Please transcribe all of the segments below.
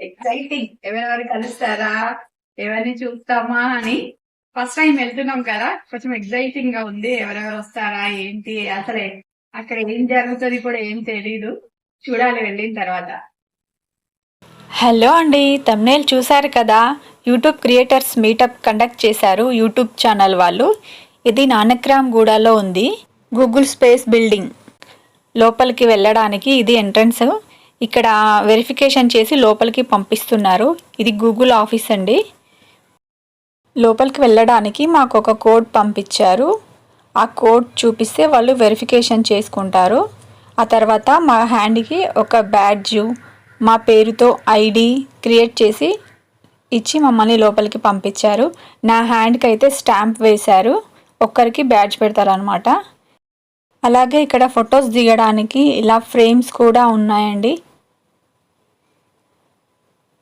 Exciting ఎవరెవరు కలుస్తారా? ఎవరిని చూస్తామా అని ఫస్ట్ టైం వెళ్తున్నాం కదా కొంచెం ఎక్సైటింగ్గా ఉంది. ఎవరెవరు వస్తారా? ఏంటి? అసలే అక్కడ ఏం జరుగుతుంది కూడా ఏం తెలీదు. చూడాలి వెళ్ళిన తర్వాత. హలో అండి. తమ్నేల్ చూశారు కదా? యూట్యూబ్ క్రియేటర్స్ మీటప్ కండక్ట్ చేశారు యూట్యూబ్ ఛానల్ వాళ్ళు. ఇది నానక్రామ్ గూడలో ఉంది. గూగుల్ స్పేస్ బిల్డింగ్ లోపలికి వెళ్ళడానికి ఇది ఎంట్రన్స్ ఇక్కడ వెరిఫికేషన్ చేసి లోపలికి పంపిస్తున్నారు. ఇది గూగుల్ ఆఫీస్ అండి. లోపలికి వెళ్ళడానికి మాకు ఒక కోడ్ పంపించారు. ఆ కోడ్ చూపిస్తే వాళ్ళు వెరిఫికేషన్ చేసుకుంటారు. ఆ తర్వాత మా హ్యాండ్కి ఒక బ్యాడ్జ్ మా పేరుతో ఐడి క్రియేట్ చేసి ఇచ్చి మమ్మల్ని లోపలికి పంపించారు. నా హ్యాండ్కి అయితే స్టాంప్ వేశారు. ఒక్కరికి బ్యాడ్జ్ పెడతారనమాట అలాగే ఇక్కడ ఫొటోస్ దిగడానికి ఇలా ఫ్రేమ్స్ కూడా ఉన్నాయండి.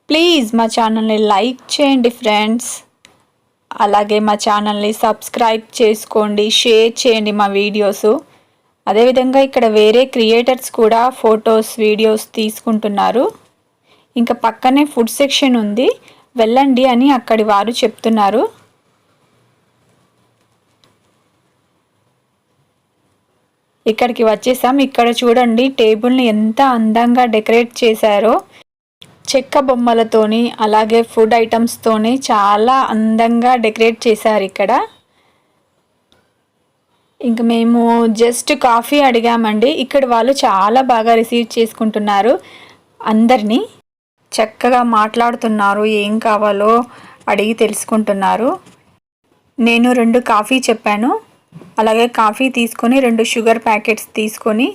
ప్లీజ్ మా ఛానల్ని లైక్ చేయండి ఫ్రెండ్స్ అలాగే మా ఛానల్ని సబ్స్క్రైబ్ చేసుకోండి షేర్ చేయండి మా వీడియోస్ అదేవిధంగా ఇక్కడ వేరే క్రియేటర్స్ కూడా ఫొటోస్ వీడియోస్ తీసుకుంటున్నారు. ఇంకా పక్కనే ఫుడ్ సెక్షన్ ఉంది. వెళ్ళండి అని అక్కడి వారు చెప్తున్నారు. ఇక్కడికి వచ్చేసాం. ఇక్కడ చూడండి టేబుల్ని ఎంత అందంగా డెకరేట్ చేశారో. చెక్క బొమ్మలతోని అలాగే ఫుడ్ ఐటమ్స్తోని చాలా అందంగా డెకరేట్ చేశారు ఇక్కడ. ఇంక మేము జస్ట్ కాఫీ అడిగామండి. ఇక్కడ వాళ్ళు చాలా బాగా రిసీవ్ చేసుకుంటున్నారు అందరినీ. చక్కగా మాట్లాడుతున్నారు ఏం కావాలో అడిగి తెలుసుకుంటున్నారు. నేను రెండు కాఫీ చెప్పాను. అలాగే కాఫీ తీసుకొని రెండు షుగర్ ప్యాకెట్స్ తీసుకొని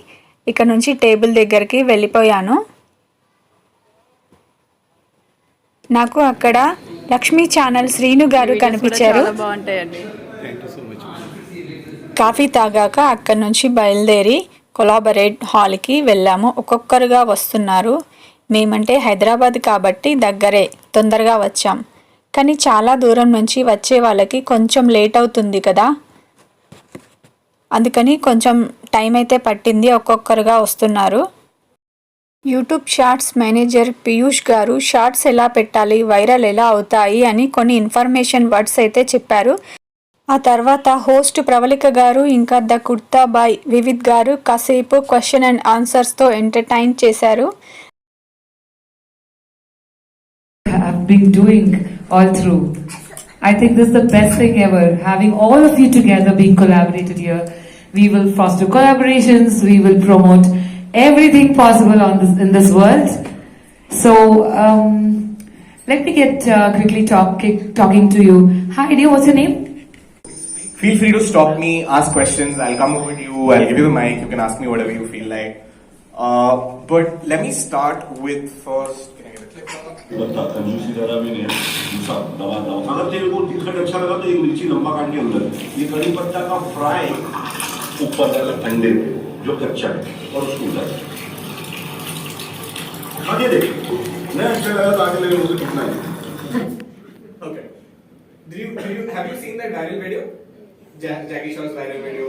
ఇక్కడ నుంచి టేబుల్ దగ్గరికి వెళ్ళిపోయాను. నాకు అక్కడ లక్ష్మీ ఛానల్ శ్రీను గారు కనిపించారు. కాఫీ తాగాక అక్కడి నుంచి బయలుదేరి కొలాబరేట్ హాల్కి వెళ్ళాము. ఒక్కొక్కరుగా వస్తున్నారు. మేమంటే హైదరాబాద్ కాబట్టి దగ్గరే తొందరగా వచ్చాం. కానీ చాలా దూరం నుంచి వచ్చే వాళ్ళకి కొంచెం లేట్ అవుతుంది కదా. అందుకని కొంచెం టైం అయితే పట్టింది ఒక్కొక్కరుగా వస్తున్నారు. యూట్యూబ్ షార్ట్స్ మేనేజర్ పీయూష్ గారు షార్ట్స్ ఎలా పెట్టాలి? వైరల్ ఎలా అవుతాయి? అని కొన్ని ఇన్ఫర్మేషన్ వర్డ్స్ అయితే చెప్పారు. ఆ తర్వాత హోస్ట్ ప్రవళిక గారు ఇంకా ద కుర్తా బాయ్ వివిద్ గారు కాసేపు క్వశ్చన్ అండ్ ఆన్సర్స్తో ఎంటర్టైన్ చేశారు. I think this is the best thing ever, having all of you together being collaborated here. We will foster collaborations, we will promote everything possible on this in this world. So um, let me get uh, quickly talk, talking to you. Hi dear, what's your name? Feel free to stop me, ask questions. I'll come over to you. I'll give you the mic. You can ask me whatever you feel like. Uh, but let me start with first. Can I get a clip? बता अंजू सीताराम ने दूसरा दवा दवा अगर तेरे को तिखट अच्छा लगा तो एक मिर्ची लंबा काट के अंदर ये कड़ी पत्ता का फ्राई ऊपर डाला ठंडे में जो कच्चा है और उसको खा के देख नहीं अच्छा लगा तो आगे लगे मुझे कितना है Okay. Did you, did you have you seen that viral video? Ja- Jackie Shaw's viral video.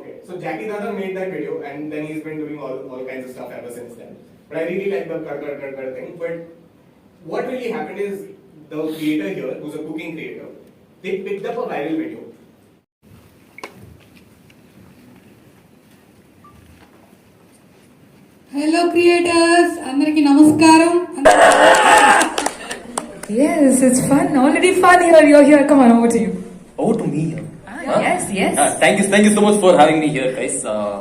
Okay, so Jackie Dada made that video and then he's been doing all, all kinds of stuff ever since then. But I really like the cut, cut, cut, cut thing. But what really happened is the creator here, who's a cooking creator, they picked up a viral video. Hello creators అందరికి నమస్కారం Yes, it's fun. Already fun here. You're here. Come on, over to you. Over to me here. Yes, yes. Uh, thank you, thank you so much for having me here, guys. Uh,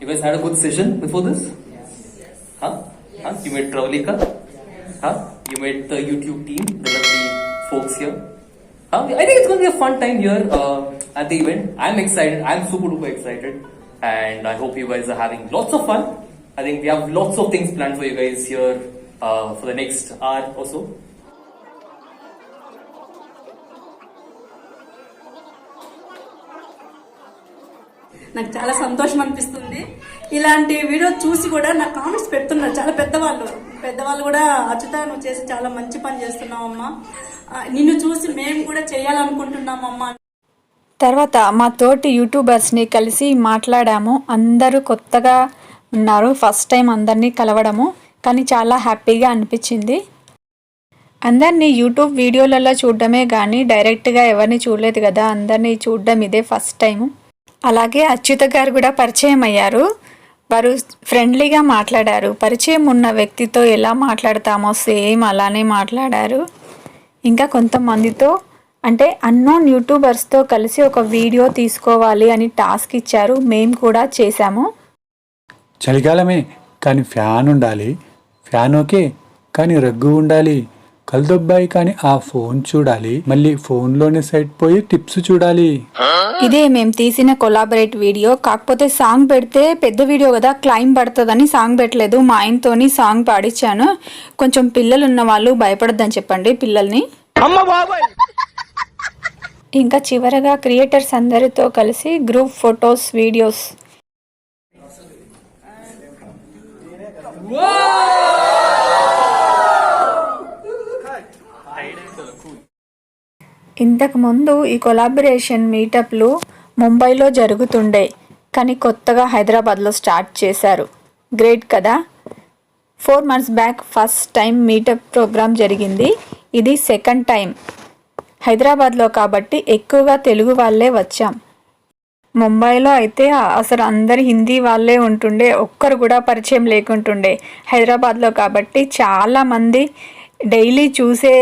you guys had a good session before this. Yes. Huh? Huh? You met Pravalika. Huh? You met the YouTube team, the lovely folks here. Huh? I think it's going to be a fun time here uh, at the event. I'm excited. I'm super duper excited, and I hope you guys are having lots of fun. I think we have lots of things planned for you guys here uh, for the next hour or so. నాకు చాలా సంతోషం అనిపిస్తుంది. ఇలాంటి video చూసి కూడా నాకు comments పెడుతున్నారు చాలా పెద్దవాళ్ళు. పెద్దవాళ్ళు కూడా అచ్యుత నువ్వు చేసి చాలా మంచి పని చేస్తున్నావమ్మా ఆ, నిన్ను చూసి మేము కూడా చేయాలనుకుంటున్నామమ్మా తర్వాత మా తోటి యూట్యూబర్స్ని కలిసి మాట్లాడాము. అందరూ కొత్తగా ఉన్నారు. ఫస్ట్ టైం అందరినీ కలవడము కానీ చాలా హ్యాపీగా అనిపించింది. అందరినీ యూట్యూబ్ వీడియోలలో చూడడమే కానీ డైరెక్ట్గా ఎవరిని చూడలేదు కదా అందరినీ చూడడం ఇదే ఫస్ట్ టైం అలాగే అచ్యుత గారు కూడా పరిచయం అయ్యారు. వారు ఫ్రెండ్లీగా మాట్లాడారు. పరిచయం ఉన్న వ్యక్తితో ఎలా మాట్లాడతామో సేమ్ అలానే మాట్లాడారు. ఇంకా కొంతమందితో అంటే అన్నోన్ యూట్యూబర్స్తో కలిసి ఒక వీడియో తీసుకోవాలి అని టాస్క్ ఇచ్చారు. మేము కూడా చేశాము. చలికాలమే కానీ ఫ్యాన్ ఉండాలి. ఫ్యాన్ ఓకే కానీ రగ్గు ఉండాలి. కలదొబ్బాయి కానీ ఆ ఫోన్ చూడాలి. మళ్ళీ ఫోన్లోనే సైట్ పోయి టిప్స్ చూడాలి. ఇదే మేము తీసిన కొలాబరేట్ వీడియో. కాకపోతే సాంగ్ పెడితే పెద్ద వీడియో కదా క్లైమ్ పడుతుందని సాంగ్ పెట్టలేదు. మా ఆయనతోని సాంగ్ పాడించాను. కొంచెం పిల్లలు ఉన్న వాళ్ళు భయపడద్దని చెప్పండి పిల్లల్ని. ఇంకా చివరగా క్రియేటర్స్ అందరితో కలిసి గ్రూప్ ఫొటోస్ వీడియోస్ ఇంతకుముందు ఈ కొలాబరేషన్ మీటప్లు ముంబైలో జరుగుతుండే కానీ కొత్తగా హైదరాబాద్లో స్టార్ట్ చేశారు. గ్రేట్ కదా? Four months back first time meetup programme జరిగింది. ఇది సెకండ్ టైం. హైదరాబాద్లో కాబట్టి ఎక్కువగా తెలుగు వాళ్ళే వచ్చాం. ముంబైలో అయితే అసలు అందరు హిందీ వాళ్ళే ఉంటుండే ఒక్కరు కూడా పరిచయం లేకుంటుండే హైదరాబాద్లో కాబట్టి చాలామంది డైలీ చూసే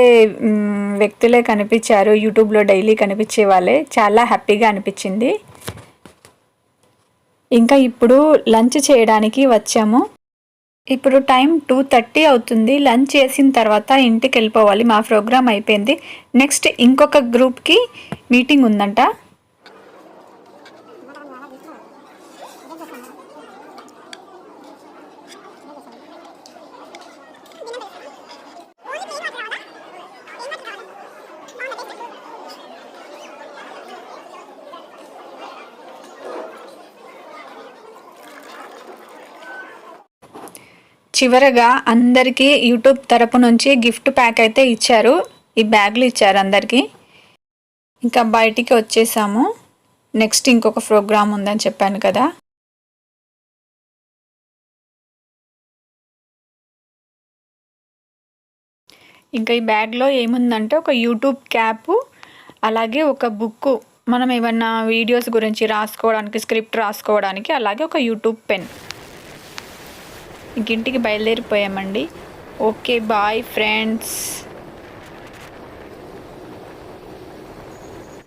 వ్యక్తులే కనిపించారు యూట్యూబ్లో డైలీ కనిపించే వాళ్ళే. చాలా హ్యాపీగా అనిపించింది. ఇంకా ఇప్పుడు లంచ్ చేయడానికి వచ్చాము. ఇప్పుడు టైం టూ థర్టీ అవుతుంది. లంచ్ చేసిన తర్వాత ఇంటికి వెళ్ళిపోవాలి. మా ప్రోగ్రామ్ అయిపోయింది. నెక్స్ట్ ఇంకొక గ్రూప్కి మీటింగ్ ఉందంట. చివరగా అందరికీ యూట్యూబ్ తరపు నుంచి గిఫ్ట్ ప్యాక్ అయితే ఇచ్చారు. ఈ బ్యాగులు ఇచ్చారు అందరికీ. ఇంకా బయటికి వచ్చేసాము. నెక్స్ట్ ఇంకొక ప్రోగ్రామ్ ఉందని చెప్పాను కదా. ఇంకా ఈ బ్యాగ్లో ఏముందంటే ఒక యూట్యూబ్ క్యాప్ అలాగే ఒక బుక్ మనం ఏమన్నా వీడియోస్ గురించి రాసుకోవడానికి స్క్రిప్ట్ రాసుకోవడానికి అలాగే ఒక యూట్యూబ్ పెన్. ఇంకింటికి బయలుదేరిపోయామండి. Okay bye friends.